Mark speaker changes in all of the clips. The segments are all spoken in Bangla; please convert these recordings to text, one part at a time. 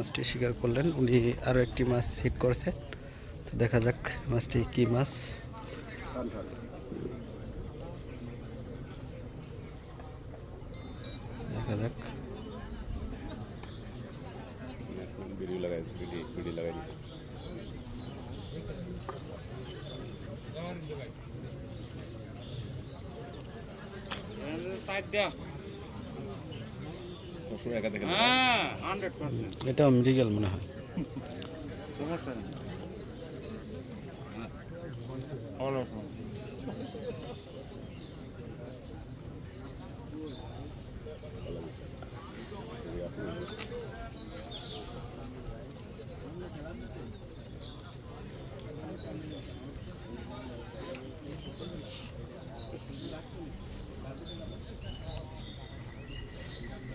Speaker 1: মাছটি শিকার করলেন। উনি আরও একটি মাছ হিট করেছে। তো দেখা যাক মাছটি কি মাছ। দেখা যাক।
Speaker 2: ভিডিও লাগাই ভিডিও ভিডিও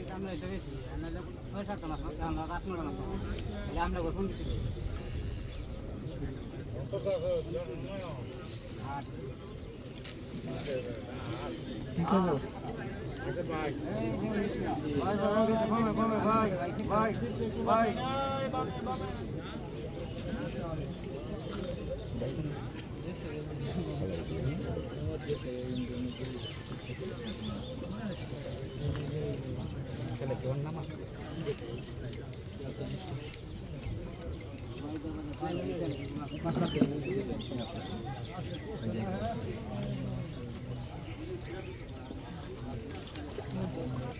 Speaker 1: এটা মৃগেল মনে হয় হুম মির্গেই
Speaker 2: এটা হচ্ছে মৃগেল মাছ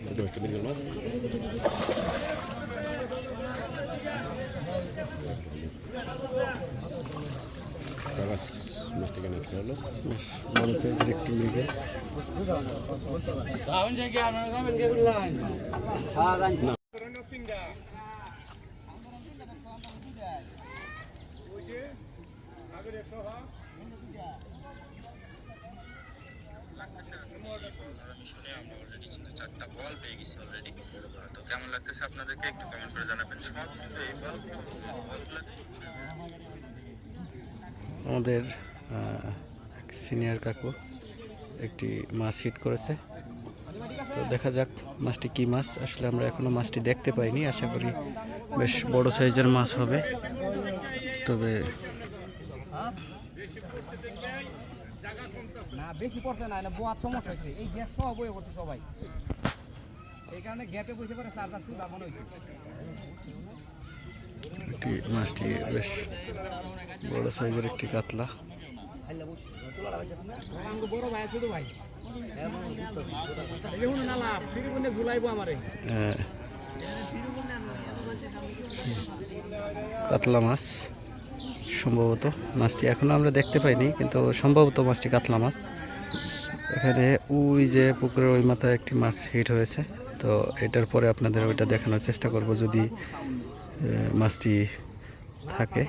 Speaker 2: Sudah kembali mas. Thank you. কেন হলো
Speaker 1: বেশ বড় সাইজের একটি
Speaker 3: কিন্তু চারটা বল পেয়ে গেছি অলরেডি তো কেমন লাগতেছে আপনাদেরকে একটু কমেন্ট করে জানাবেন সব কিন্তু এই বল
Speaker 1: আমাদের এক সিনিয়র কাকু একটি মাছ হিট করেছে। তো দেখা যাক মাছটি কি মাছ। আসলে আমরা এখনও মাছটি দেখতে পাইনি। আশা করি বেশ বড় সাইজের মাছ হবে। তবে
Speaker 4: না বেশি পড়ছে না না বোয়ার সমস্যা হয়েছে এই গ্যাস সহ বয়ে পড়ছে সবাই। এই কারণে গ্যাপে বসে পড়ে চার্জার সুদা হয়েছে।
Speaker 1: একটি মাছটি বেশ বড় সাইজের একটি কাতলা। আহ, কাতলা মাছ সম্ভবত মাছটি এখনও আমরা দেখতে পাইনি কিন্তু সম্ভবত মাছটি কাতলা মাছ। এখানে ওই যে পুকুরের ওই মাথায় একটি মাছ হিট হয়েছে তো এটার পরে আপনাদের ওইটা দেখানোর চেষ্টা করব যদি মাছটি থাকে।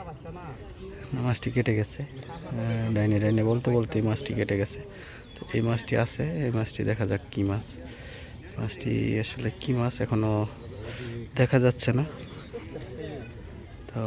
Speaker 1: মাছটি কেটে গেছে। ডাইনে ডাইনে বলতে বলতে এই মাছটি কেটে গেছে। তো এই মাছটি আছে, এই মাছটি দেখা যাক কী মাছ। মাছটি আসলে কী মাছ এখনও দেখা যাচ্ছে না। তো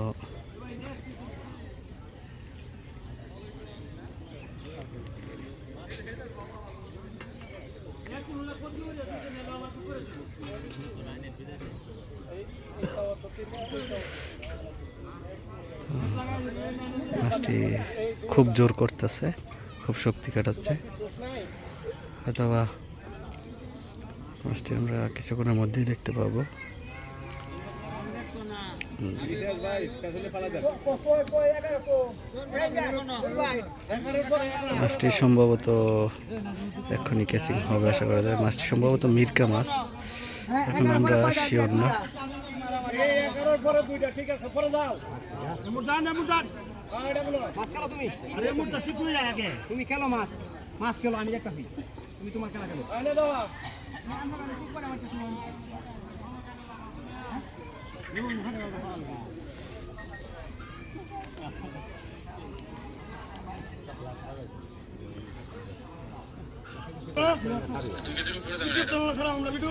Speaker 1: মাছটি খুব জোর করতেছে, খুব শক্তি কাটাচ্ছে অথবা মাছটি আমরা কিছুক্ষণের মধ্যেই দেখতে পাবো। মাছটি সম্ভবত এক্ষুনি ক্যাচিং হবে, আশা করা যায়। মাছটি সম্ভবত মিরকা মাছ। এখন আমরা শিওর না
Speaker 4: তুমি খেলো মাছ মাছ খেলো আমি দেখতেছি তুমি তোমার খেলা খেলো আমরা বিটু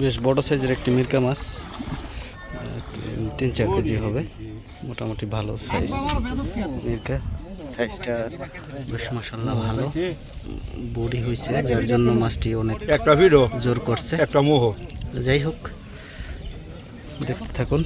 Speaker 1: বেশ বড় সাইজের একটি মিরকা মাছ তিন চার কেজি হবে। মোটামুটি ভালো সাইজ মিরকা। সাইজটা বেশ মশাল্লা ভালো। বড়ি হয়েছে যার জন্য মাছটি অনেক
Speaker 5: একটা ভিড়ও
Speaker 1: জোর করছে।
Speaker 5: একটা মোহ।
Speaker 1: যাই হোক দেখতে থাকুন।